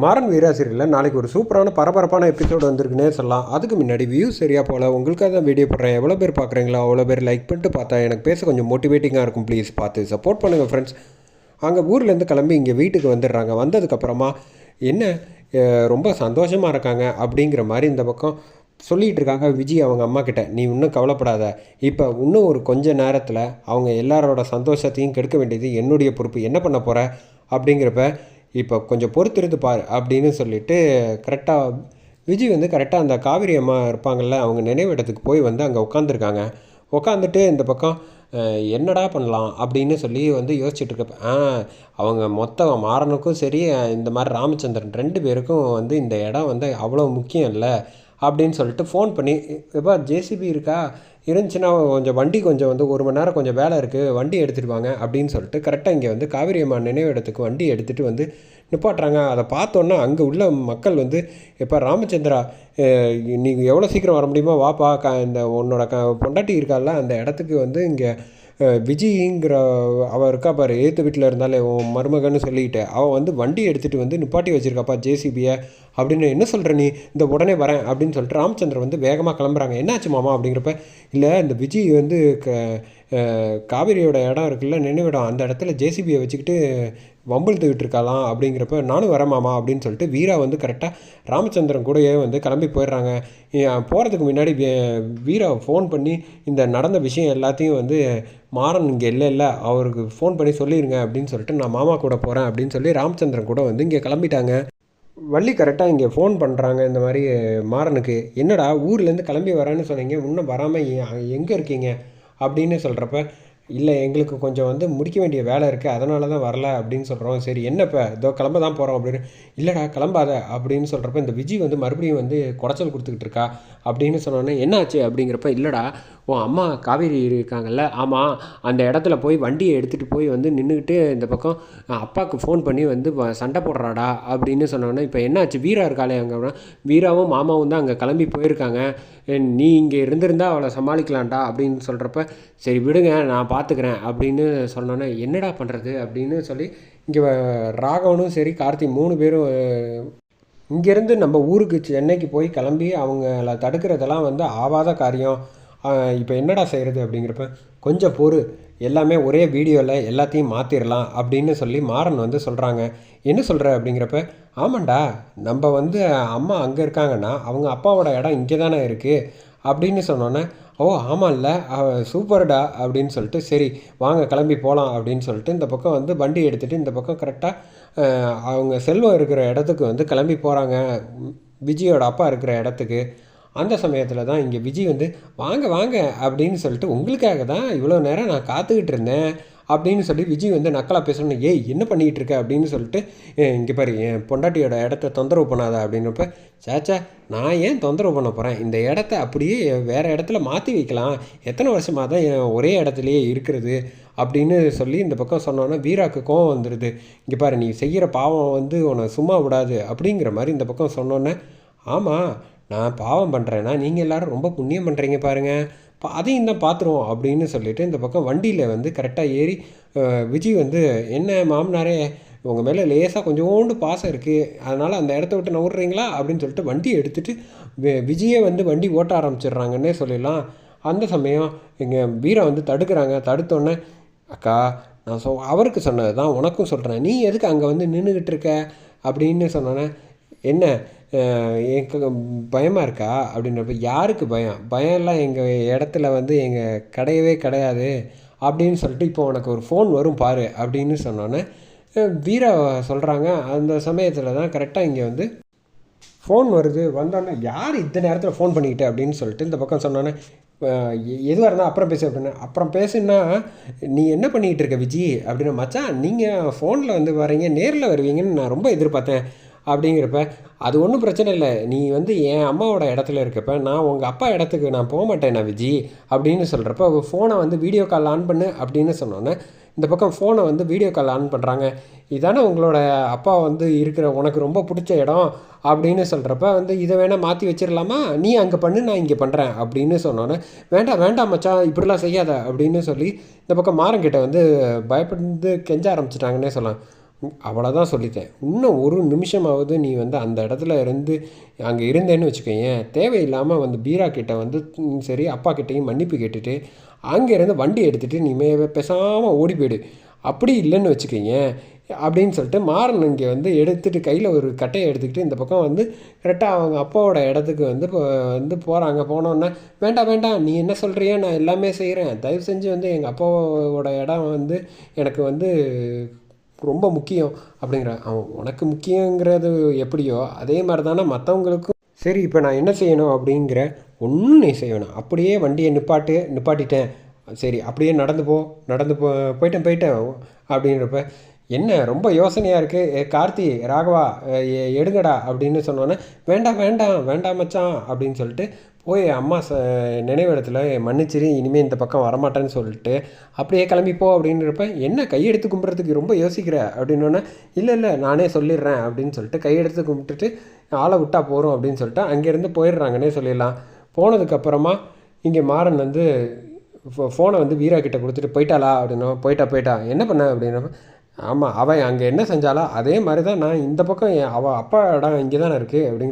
மாறன் வீராசிரியரில் நாளைக்கு ஒரு சூப்பரான பரபரப்பான எபிசோடு வந்திருக்குன்னே சொல்லலாம். அதுக்கு முன்னாடி வியூஸ் சரியாக போல். உங்களுக்காக தான் வீடியோ போடுறேன். எவ்வளோ பேர் பார்க்குறீங்களோ அவ்வளோ பேர் லைக் பண்ணிட்டு பார்த்தா எனக்கு பேச கொஞ்சம் மோட்டிவேட்டிங்காக இருக்கும். ப்ளீஸ் பார்த்து சப்போர்ட் பண்ணுங்கள் ஃப்ரெண்ட்ஸ் அங்கே ஊர்லேருந்து கிளம்பி இங்கே வீட்டுக்கு வந்துடுறாங்க. வந்ததுக்கப்புறமா என்ன? ரொம்ப சந்தோஷமாக இருக்காங்க. அப்படிங்கிற மாதிரி இந்த பக்கம் சொல்லிகிட்டு இருக்காங்க விஜய் அவங்க அம்மா கிட்ட. நீ இன்னும் கவலைப்படாத. இப்போ இன்னும் ஒரு கொஞ்ச நேரத்தில் அவங்க எல்லாரோட சந்தோஷத்தையும் கெடுக்க வேண்டியது என்னுடைய பொறுப்பு. என்ன பண்ண போகிற அப்படிங்கிறப்ப இப்போ கொஞ்சம் பொறுத்திருந்து பார் அப்படின்னு சொல்லிட்டு கரெக்டாக விஜய் வந்து கரெக்டாக அந்த காவிரி அம்மா இருப்பாங்கள்ல அவங்க நினைவிடத்துக்கு போய் வந்து அங்கே உட்காந்துருக்காங்க உட்காந்துட்டு இந்த பக்கம் என்னடா பண்ணலாம்? அப்படின்னு சொல்லி வந்து யோசிச்சுட்டு இருக்கப்ப ஆ அவங்க மொத்த மாறனுக்கும் சரி இந்த மாதிரி ராமச்சந்திரன் ரெண்டு பேருக்கும் வந்து இந்த இடம் வந்து அவ்வளோ முக்கியம் இல்லை. அப்படின்னு சொல்லிட்டு ஃபோன் பண்ணி எப்பா ஜேசிபி இருக்கா? இருந்துச்சுன்னா கொஞ்சம் வண்டி கொஞ்சம் வந்து ஒரு மணி நேரம் கொஞ்சம் வேலை இருக்குது வண்டி எடுத்துகிட்டு வாங்க அப்படின்னு சொல்லிட்டு கரெக்டாக இங்கே வந்து காவிரி அம்மா நினைவிடத்துக்கு வண்டி எடுத்துகிட்டு வந்து நிப்பாட்டுறாங்க. அதை பார்த்தோன்னா அங்கே உள்ள மக்கள் வந்து எப்போ ராமச்சந்திரா நீங்கள் எவ்வளோ சீக்கிரம் வர முடியுமோ? வாப்பா க இந்த உன்னோட க பொண்டாட்டி இருக்கால அந்த இடத்துக்கு வந்து இங்கே விஜய்ங்கிற அவள் இருக்கா பாரு ஏற்று வீட்டில் இருந்தாலே உன் மருமகன்னு சொல்லிட்டு அவள் வந்து வண்டி எடுத்துகிட்டு வந்து நிப்பாட்டி வச்சுருக்காப்பா ஜேசிபியை அப்படின்னு என்ன சொல்கிற நீ? இந்த உடனே வரேன் அப்படின்னு சொல்லிட்டு ராமச்சந்திரன் வந்து வேகமாக கிளம்புறாங்க. என்னாச்சு மாமா அப்படிங்கிறப்ப இல்லை இந்த விஜய் வந்து க காவிரியோட இடம் இருக்குல்ல நினைவிடம். அந்த இடத்துல ஜேசிபியை வச்சுக்கிட்டு வம்பிழுத்துக்கிட்டு இருக்காளாம் அப்படிங்கிறப்ப நானும் வரேன் மாமா அப்படின்னு சொல்லிட்டு வீரா வந்து கரெக்டாக ராமச்சந்திரன் கூடயே வந்து கிளம்பி போயிடுறாங்க. போகிறதுக்கு முன்னாடி வீரா ஃபோன் பண்ணி இந்த நடந்த விஷயம் எல்லாத்தையும் வந்து மாறன் இங்கே இல்லை இல்லை. அவருக்கு ஃபோன் பண்ணி சொல்லிடுங்க அப்படின்னு சொல்லிட்டு நான் மாமா கூட போகிறேன் அப்படின்னு சொல்லி ராமச்சந்திரன் கூட வந்து இங்கே கிளம்பிட்டாங்க. வள்ளி கரெக்டாக இங்கே ஃபோன் பண்ணுறாங்க இந்த மாதிரி மாறனுக்கு. என்னடா ஊர்லேருந்து கிளம்பி வரேன்னு சொன்னீங்க. இன்னும் வராமல் எங்கே இருக்கீங்க? அப்படின்னு சொல்கிறப்ப இல்லை எங்களுக்கு கொஞ்சம் வந்து முடிக்க வேண்டிய வேலை இருக்குது அதனால தான் வரல அப்படின்னு சொல்கிறோம் சரி என்ன இப்போ இதோ கிளம்ப தான் போகிறோம் அப்படின்னு. இல்லைடா கிளம்பாத அப்படின்னு சொல்கிறப்ப இந்த விஜய் வந்து மறுபடியும் வந்து குடைச்சல் கொடுத்துக்கிட்டு இருக்கா அப்படின்னு சொன்னோன்னே என்னாச்சு அப்படிங்கிறப்ப இல்லைடா உன் அம்மா காவேரி இருக்காங்கல்ல ஆமாம் அந்த இடத்துல போய் வண்டியை எடுத்துகிட்டு போய் வந்து நின்றுக்கிட்டு இந்த பக்கம் அப்பாவுக்கு ஃபோன் பண்ணி வந்து சண்டை போடுறாடா அப்படின்னு சொன்னோன்னே இப்போ என்னாச்சு? வீரா இருக்காளே அங்கே. வீராவும் மாமாவும் தான் அங்கே கிளம்பி போயிருக்காங்க. நீ இங்கே இருந்திருந்தா அவளை சமாளிக்கலாம்டா அப்படின்னு சொல்கிறப்ப சரி விடுங்க நான் பார்த்துக்கிறேன் அப்படின்னு சொன்னோன்னே என்னடா பண்ணுறது அப்படின்னு சொல்லி இங்கே ராகவனும் சரி கார்த்தி மூணு பேரும் இங்கேருந்து நம்ம ஊருக்கு சென்னைக்கு போய் கிளம்பி அவங்கள தடுக்கிறதெல்லாம் வந்து ஆவாத காரியம். இப்போ என்னடா செய்கிறது அப்படிங்கிறப்ப கொஞ்சம் பொறு. எல்லாமே ஒரே வீடியோவில் எல்லாத்தையும் மாற்றிடலாம் அப்படின்னு சொல்லி மாறன் வந்து சொல்கிறாங்க என்ன சொல்கிற அப்படிங்கிறப்ப ஆமாண்டா. நம்ம வந்து அம்மா அங்கே இருக்காங்கன்னா அவங்க அப்பாவோட இடம் இங்கே தானே இருக்குது அப்படின்னு சொன்னோன்னே ஓ ஆமாம்ல சூப்பர்டா அப்படின்னு சொல்லிட்டு சரி வாங்க கிளம்பி போகலாம் அப்படின்னு சொல்லிட்டு இந்த பக்கம் வந்து வண்டி எடுத்துகிட்டு இந்த பக்கம் கரெக்டாக அவங்க செல்வம் இருக்கிற இடத்துக்கு வந்து கிளம்பி போகிறாங்க விஜயோட அப்பா இருக்கிற இடத்துக்கு. அந்த சமயத்தில் தான் இங்கே விஜய் வந்து வாங்க வாங்க அப்படின்னு சொல்லிட்டு உங்களுக்காக தான் இவ்வளோ நேரம் நான் காத்துக்கிட்டு இருந்தேன். அப்படின்னு சொல்லி விஜய் வந்து நக்கலாக பேசணும் ஏய் என்ன பண்ணிக்கிட்டு இருக்க? அப்படின்னு சொல்லிட்டு இங்கே பாரு என் பொண்டாட்டியோட இடத்த தொந்தரவு பண்ணாத அப்படின்றப்ப சேச்சா நான் ஏன் தொந்தரவு பண்ண போகிறேன் இந்த இடத்த அப்படியே வேறு இடத்துல மாற்றி வைக்கலாம். எத்தனை வருஷமாக தான் என் ஒரே இடத்துலையே இருக்கிறது? அப்படின்னு சொல்லி இந்த பக்கம் சொன்னோன்னே வீராக்கு கோவம் வந்துடுது இங்கே பாரு நீ செய்கிற பாவம் வந்து உன்னை சும்மா விடாது. அப்படிங்கிற மாதிரி இந்த பக்கம் சொன்னோன்னே ஆமாம் நான் பாவம் பண்ணுறேன்னா நீங்கள் எல்லோரும் ரொம்ப புண்ணியம் பண்ணுறீங்க பாருங்கள் பா அதையும் தான் பார்த்துருவோம் அப்படின்னு சொல்லிட்டு இந்த பக்கம் வண்டியில் வந்து கரெக்டாக ஏறி விஜய் வந்து என்ன மாமனாரே உங்கள் மேலே லேசாக கொஞ்சோண்டு பாசம் இருக்குது அதனால் அந்த இடத்த விட்டு நவுடுறீங்களா அப்படின்னு சொல்லிட்டு வண்டியை எடுத்துகிட்டு வி- விஜயே வந்து வண்டி ஓட்ட ஆரம்பிச்சிடுறாங்கன்னே சொல்லிடலாம். அந்த சமயம் எங்கள் வீரை வந்து தடுக்கிறாங்க. தடுத்தோன்னே அக்கா நான் சொ அவருக்கு சொன்னது தான் உனக்கும் சொல்கிறேன் நீ எதுக்கு அங்கே வந்து நின்றுக்கிட்டு இருக்க? அப்படின்னு சொன்னோன்னே என்ன அஹ், எனக்கு பயமாக இருக்கா? அப்படின்றப்ப யாருக்கு பயம்? பயம்லாம் எங்கள் இடத்துல வந்து எங்கள் கிடையவே கிடையாது அப்படின்னு சொல்லிட்டு இப்போ உனக்கு ஒரு ஃபோன் வரும் பாரு அப்படின்னு சொன்னோன்னே வீரா சொல்கிறாங்க அந்த சமயத்தில் தான் கரெக்டாக இங்கே வந்து ஃபோன் வருது. வந்தோடனே யார் இந்த நேரத்தில் ஃபோன் பண்ணிக்கிட்டு? அப்படின்னு சொல்லிட்டு இந்த பக்கம் சொன்னோன்னே எ- எதுவாக இருந்தால் அப்புறம் பேசு அப்படின்னு. அப்புறம் பேசுன்னா நீ என்ன பண்ணிக்கிட்டு இருக்க விஜி? அப்படின்னு. மச்சான் நீங்கள் ஃபோனில் வந்து வரீங்க நேரில் வருவீங்கன்னு நான் ரொம்ப எதிர்பார்த்தேன். அப்படிங்கிறப்ப அது ஒன்றும் பிரச்சனை இல்லை. நீ வந்து என் அம்மாவோட இடத்துல இருக்கப்ப நான் உங்கள் அப்பா இடத்துக்கு நான் போக மாட்டேன் நான் விஜி? அப்படின்னு சொல்கிறப்ப ஃபோனை வந்து வீடியோ கால் ஆன் பண்ணு அப்படின்னு சொன்னோன்னே இந்த பக்கம் ஃபோனை வந்து வீடியோ கால் ஆன் பண்ணுறாங்க இதானே உங்களோட அப்பா வந்து இருக்கிற உனக்கு ரொம்ப பிடிச்ச இடம் அப்படின்னு சொல்கிறப்ப வந்து இதை வேணால் மாற்றி வச்சிடலாமா நீ அங்கே பண்ணு நான் இங்கே பண்ணுறேன் அப்படின்னு சொன்னோன்னே வேண்டாம் வேண்டாம் மச்சான் இப்படிலாம் செய்யாத அப்படின்னு சொல்லி இந்த பக்கம் மாறங்கிட்ட வந்து பயப்பட்டு கெஞ்ச ஆரம்பிச்சிட்டாங்கன்னே சொல்லலாம். அவ்வளோதான் சொல்லிட்டேன். இன்னும் ஒரு நிமிஷமாவது நீ வந்து அந்த இடத்துல இருந்து அங்கே இருந்தேன்னு வச்சுக்கோயேன் தேவையில்லாமல் வந்து பீரா கிட்ட வந்து சரி அப்பா கிட்டேயும் மன்னிப்பு கேட்டுட்டு அங்கேருந்து வண்டி எடுத்துகிட்டு நீ மே பேசாமல் ஓடி போயிடு. அப்படி இல்லைன்னு வச்சுக்கோங்க அப்படின்னு சொல்லிட்டு மாறன் இங்கே வந்து எடுத்துகிட்டு கையில் ஒரு கட்டையை எடுத்துக்கிட்டு இந்த பக்கம் வந்து கரெக்டாக அவங்க அப்பாவோட இடத்துக்கு வந்து இப்போ வந்து போகிறாங்க போனோன்னே வேண்டாம் வேண்டாம் நீ என்ன சொல்கிறியா நான் எல்லாமே செய்கிறேன் தயவு செஞ்சு வந்து எங்கள் அப்பாவோட இடம் வந்து எனக்கு வந்து ரொம்ப முக்கியம் அப்படிங்கிற அவன் உனக்கு முக்கியங்கிறது எப்படியோ அதே மாதிரி தானே மற்றவங்களுக்கும் சரி இப்போ நான் என்ன செய்யணும் அப்படிங்கிற ஒன்றும் நீ செய்யணும். அப்படியே வண்டியை நிப்பாட்டு நிப்பாட்டிட்டேன். சரி அப்படியே நடந்து போ நடந்து போ போயிட்டேன் போயிட்டேன் அப்படின்றப்ப என்ன ரொம்ப யோசனையாக இருக்குது ஏ கார்த்தி ராகவா எ- எடுங்கடா அப்படின்னு சொன்னோன்னே வேண்டாம் வேண்டாம் வேண்டாம் மச்சான் அப்படின்னு சொல்லிட்டு போய் அம்மா ச நினைவிடத்தில் மன்னிச்சிரு இனிமேல் இந்த பக்கம் வரமாட்டேன்னு சொல்லிட்டு அப்படியே கிளம்பிப்போ அப்படின்றப்ப என்ன கையெடுத்து கும்பிட்றதுக்கு ரொம்ப யோசிக்கிற? அப்படின்னோடனே இல்லை இல்லை நானே சொல்லிடுறேன் அப்படின்னு சொல்லிட்டு கையெடுத்து கும்பிட்டுட்டு ஆளை விட்டா போகிறோம் அப்படின்னு சொல்லிட்டு அங்கேருந்து போயிடுறாங்கன்னே சொல்லிடலாம். போனதுக்கப்புறமா இங்கே மாறன் வந்து ஃபோனை வந்து வீரா கிட்ட கொடுத்துட்டு போயிட்டாளா? அப்படின்னா போயிட்டா போயிட்டா. என்ன பண்ண? அப்படின்னா ஆமாம் அவன் அங்கே என்ன செஞ்சாலோ அதே மாதிரி தான் நான் இந்த பக்கம் என் அவள் அப்பா இடம் இங்கே தானே இருக்குது அப்படிங்கிற